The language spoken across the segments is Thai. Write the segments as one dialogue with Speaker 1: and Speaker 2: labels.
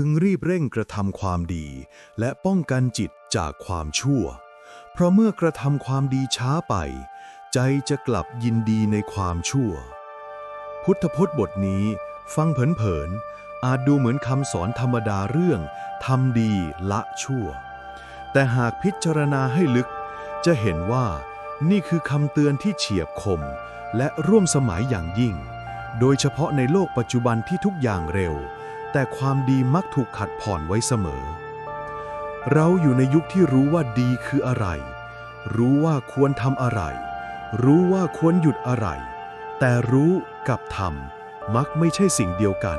Speaker 1: พึงรีบเร่งกระทำความดี และป้องกันจิตจากความชั่ว เพราะเมื่อกระทำความดีช้าไป ใจจะกลับยินดีในความชั่ว พุทธพจน์บทนี้ ฟังเผินๆอาจดูเหมือนคำสอนธรรมดาเรื่องทำดีละชั่ว แต่หากพิจารณาให้ลึก จะเห็นว่านี่คือคำเตือนที่เฉียบคม และร่วมสมัยอย่างยิ่ง โดยเฉพาะในโลกปัจจุบันที่ทุกอย่างเร็ว แต่ความดีมักถูกขัดผ่อนไว้เสมอ เราอยู่ในยุคที่รู้ว่าดีคืออะไร รู้ว่าควรทำอะไร รู้ว่าควรหยุดอะไร แต่รู้กับทำมักไม่ใช่สิ่งเดียวกัน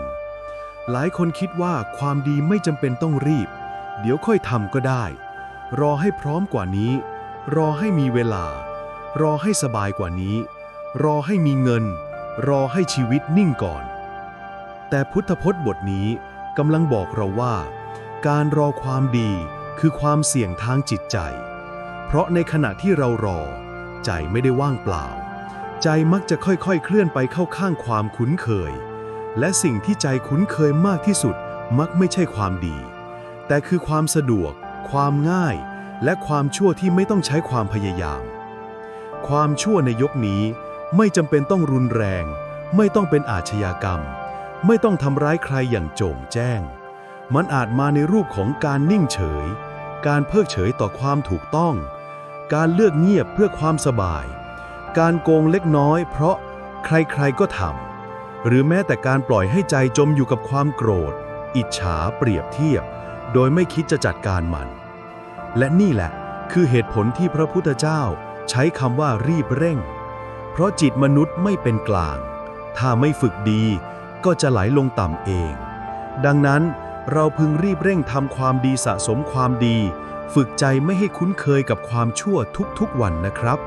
Speaker 1: หลายคนคิดว่าความดีไม่จำเป็นต้องรีบ เดี๋ยวค่อยทำก็ได้ รอให้พร้อมกว่านี้ รอให้มีเวลา รอให้สบายกว่านี้ รอให้มีเงิน รอให้ชีวิตนิ่งก่อน แต่พุทธพจน์บทนี้กำลังบอกเราว่า การรอความดีคือความเสี่ยงทางจิตใจ เพราะในขณะที่เรารอ ใจไม่ได้ว่างเปล่า ใจมักจะค่อยๆ เคลื่อนไปเข้าข้างความคุ้นเคย และสิ่งที่ใจคุ้นเคยมากที่สุดมักไม่ใช่ความดี แต่คือความสะดวก ความง่าย และความชั่วที่ไม่ต้องใช้ความพยายาม ความชั่วในยกนี้ไม่จำเป็นต้องรุนแรง ไม่ต้องเป็นอาชญากรรม ไม่ต้องทำร้ายใครอย่างโจ่งแจ้ง มันอาจมาในรูปของการนิ่งเฉย การเพิกเฉยต่อความถูกต้อง การเลือกเงียบเพื่อความสบาย การโกงเล็กน้อย เพราะใครๆก็ทำ หรือแม้แต่การปล่อยให้ใจจมอยู่กับความโกรธ อิจฉาเปรียบเทียบ โดยไม่คิดจะจัดการมัน และนี่แหละคือเหตุผลที่พระพุทธเจ้าใช้คำว่ารีบเร่ง เพราะจิตมนุษย์ไม่เป็นกลาง ถ้าไม่ฝึกดี ก็จะไหลลงต่ำเอง ดังนั้นเราพึงรีบเร่งทำความดีสะสมความดี ฝึกใจไม่ให้คุ้นเคยกับความชั่วทุกๆวันนะครับ